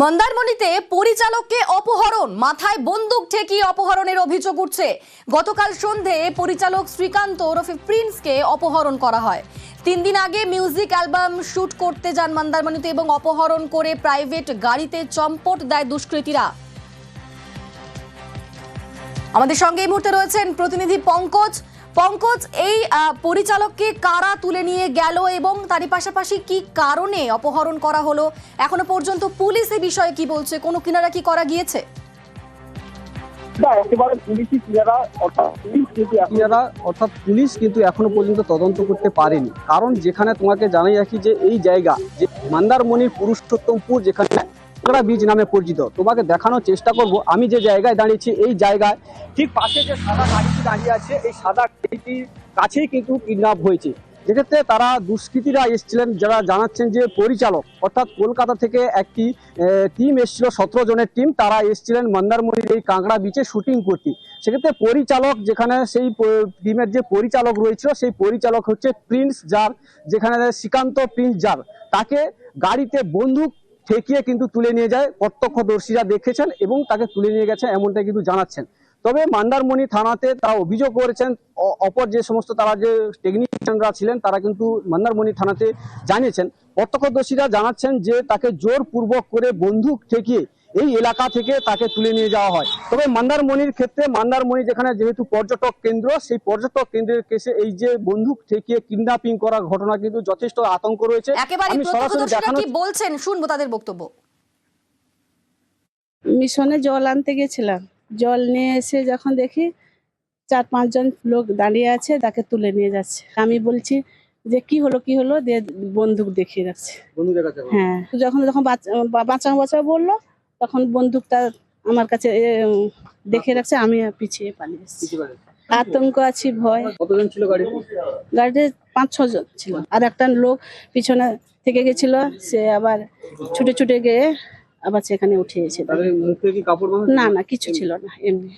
মন্দারমণিতে পরিচালককে অপহরণ, মাথায় বন্দুক ঠেকিয়ে অপহরণের অভিযোগ উঠছে। গতকাল সন্ধে পরিচালক শ্রীকান্ত ওরফে প্রিন্সকে অপহরণ করা হয়। তিন দিন আগে মিউজিক অ্যালবাম শ্যুট করতে যান মন্দারমণিতে এবং অপহরণ করে প্রাইভেট গাড়িতে চম্পট দেয় দুষ্কৃতীরা। আমাদের সঙ্গে এই মুহূর্তে রয়েছেন প্রতিনিধি পঙ্কজ পঙ্কজ এই পরিচালককে কারা তুলে নিয়ে গেল এবং তারই পাশাপাশি কি কারণে অপহরণ করা হলো? এখনও পর্যন্ত পুলিশ এই বিষয়ে কি বলছে? কোনো কিনারা কি করা গিয়েছে? অর্থাৎ পুলিশ কিন্তু এখনও পর্যন্ত তদন্ত করতে পারেনি। কারণ যেখানে তোমাকে জানাই রাখি যে এই জায়গা যে মন্দারমণির পুরুষোত্তমপুর যেখানে কাঁকড়া বীজ নামে পরিচিত। তোমাকে দেখানোর চেষ্টা করব। আমি যে জায়গায় দাঁড়িয়েছি, এই জায়গায় ঠিক পাশে যে সাদা গাড়িটি দাঁড়িয়ে আছে, এই সাদা গাড়িটির কাছেই কিন্তু কিডন্যাপ হয়েছে। যেক্ষেত্রে তারা দুষ্কৃতীরা এসেছিলেন, যারা জানাচ্ছেন যে পরিচালক, অর্থাৎ কলকাতা থেকে একটি টিম এসেছিল, সতেরো জনের টিম, তারা এসেছিলেন মন্দারমণির এই কাঁকড়া বিচে শুটিং করতে। সেক্ষেত্রে পরিচালক যেখানে সেই টিমের যে পরিচালক রয়েছিল, সেই পরিচালক হচ্ছে প্রিন্স জার, যেখানে শ্রীকান্ত প্রিন্স জার। তাকে গাড়িতে বন্দুক ঠেকিয়ে কিন্তু তুলে নিয়ে যায়। প্রত্যক্ষদর্শীরা দেখেছেন এবং তাকে তুলে নিয়ে গেছে এমনটা কিন্তু জানাচ্ছেন। তবে মান্দারমণি থানাতে তা অভিযোগ করেছেন অপর যে সমস্ত তারা যে টেকনিশিয়ানরা ছিলেন, তারা কিন্তু মান্দারমণি থানাতে জানিয়েছেন। প্রত্যক্ষদর্শীরা জানাচ্ছেন যে তাকে জোরপূর্বক করে বন্দুক ঠেকিয়ে এই এলাকা থেকে তাকে তুলে নিয়ে যাওয়া হয়। তবে মন্দারমণির ক্ষেত্রে মান্দারমণি যেখানে যেহেতু পর্যটক কেন্দ্র সেই পর্যটক কেন্দ্রের কেসে এই যে বন্দুক ঠেকিয়ে কিডন্যাপিং করার ঘটনা কিন্তু যথেষ্ট আতঙ্ক রয়েছে। আমি সরাসরি কি বলছেন? শুনব তাদের বক্তব্য। মিশনে জল আনতে গেছিলাম। জল নিয়ে এসে যখন দেখি চার পাঁচজন লোক দাঁড়িয়ে আছে তাকে তুলে নিয়ে যাচ্ছে। আমি বলছি যে কি হলো কি হলো? দিয়ে বন্দুক দেখিয়ে রাখছে। দেখাচ্ছে। হ্যাঁ। যখন যখন বাঁচাও বাঁচাও বলল তখন বন্দুকটা আমার কাছে দেখে রাখছে আমি পিছিয়ে পালিয়ে এসেছি। আতঙ্ক আছি ভয়। কতজন ছিল গাড়ি গাড়িতে পাঁচ ছজন ছিল। আর একটা লোক পিছনে থেকে গেছিল সে আবার ছুটে ছুটে গিয়ে আবার সেখানে উঠে বাঁধা না না কিছু ছিল না এমনি।